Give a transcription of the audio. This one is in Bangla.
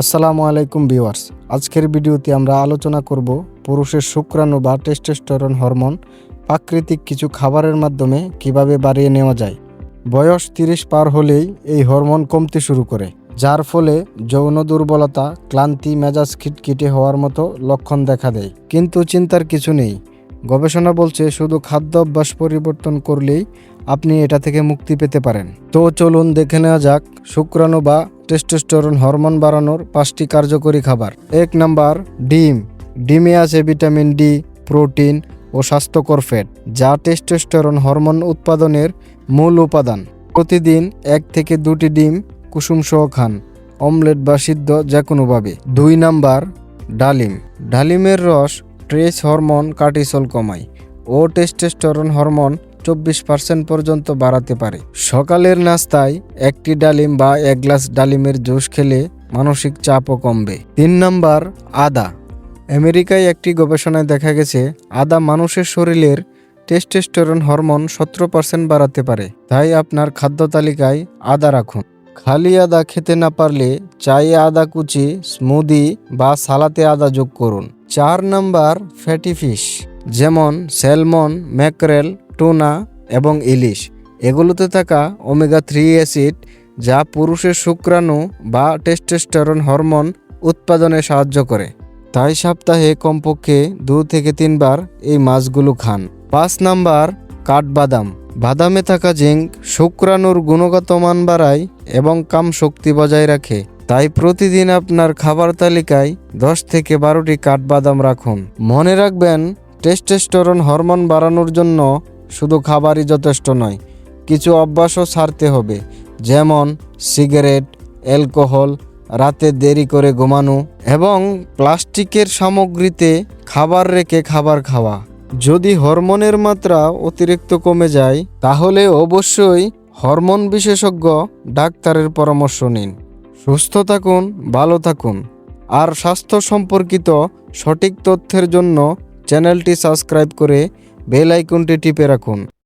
আসসালামু আলাইকুম ভিউয়ার্স। আজকের ভিডিওতে আমরা আলোচনা করব পুরুষের শুক্রাণু বা টেস্টোস্টেরন হরমোন, প্রাকৃতিক কিছু খাবারের মাধ্যমে কীভাবে বাড়িয়ে নেওয়া যায়। বয়স তিরিশ পার হলেই এই হরমোন কমতে শুরু করে, যার ফলে যৌন দুর্বলতা, ক্লান্তি, মেজাজ খিটখিটে হওয়ার মতো লক্ষণ দেখা দেয়। কিন্তু চিন্তার কিছু নেই গবেষণা বলছে শুধু খাদ্য অভ্যাস পরিবর্তন করলেই আপনি এটা থেকে মুক্তি পেতে পারেন। তো চলুন দেখে নেওয়া যাক শুক্রাণু বা টেস্টোস্টেরন হরমোন বাড়ানোর পাঁচটি কার্যকরী খাবার। এক নাম্বার, ডিম। ডিমে আছে ভিটামিন ডি, প্রোটিন ও স্বাস্থ্যকর ফ্যাট, যা টেস্টোস্টেরন হরমোন উৎপাদনের মূল উপাদান। প্রতিদিন এক থেকে দুটি ডিম কুসুম সহ খান, অমলেট বা সিদ্ধ যে কোনোভাবে দুই নাম্বার, ডালিম। ডালিমের রস ট্রেস হরমোন কার্টিসল কমায় ও টেস্টোস্টেরন হরমোন চব্বিশ পার্সেন্ট পর্যন্ত বাড়াতে পারে। সকালের নাস্তায় একটি ডালিম বা এক গ্লাস ডালিমের জুস খেলে মানসিক চাপও কমবে। তিন নম্বর, আদা। আমেরিকায় একটি গবেষণায় দেখা গেছে, আদা মানুষের শরীরের টেস্টোস্টেরন হরমোন সতেরো পার্সেন্ট বাড়াতে পারে। তাই আপনার খাদ্য তালিকায় আদা রাখুন। খালি আদা খেতে না পারলে চায়ে আদা কুচি, স্মুদি বা সালাতে আদা যোগ করুন। চার নাম্বার ফ্যাটি ফিশ, যেমন স্যালমন ম্যাকরেল, টুনা এবং ইলিশ। এগুলোতে থাকা ওমেগা থ্রি অ্যাসিড, যা পুরুষের শুক্রাণু বা টেস্টোস্টেরন হরমোন উৎপাদনে সাহায্য করে। তাই সপ্তাহে কমপক্ষে দু থেকে তিনবার এই মাছগুলো খান। পাঁচ নাম্বার কাঠবাদাম, বাদামে থাকা জিঙ্ক শুক্রাণুর গুণগত মান বাড়ায় এবং কাম শক্তি বজায় রাখে। তাই প্রতিদিন আপনার খাবার তালিকায় দশ থেকে বারোটি কাঠবাদাম রাখুন। মনে রাখবেন, টেস্টোস্টেরন হরমোন বাড়ানোর জন্য শুধু খাবারই যথেষ্ট নয়, কিছু অভ্যাসও ছাড়তে হবে। যেমন, সিগারেট, অ্যালকোহল, রাতে দেরি করে ঘুমানো এবং প্লাস্টিকের সামগ্রীতে খাবার রেখে খাবার খাওয়া। যদি হরমোনের মাত্রা অতিরিক্ত কমে যায়, তাহলে অবশ্যই হরমোন বিশেষজ্ঞ ডাক্তারের পরামর্শ নিন। সুস্থ থাকুন, ভালো থাকুন। আর স্বাস্থ্য সম্পর্কিত সঠিক তথ্যের জন্য চ্যানেলটি সাবস্ক্রাইব করে বেল আইকনটি টিপে রাখুন।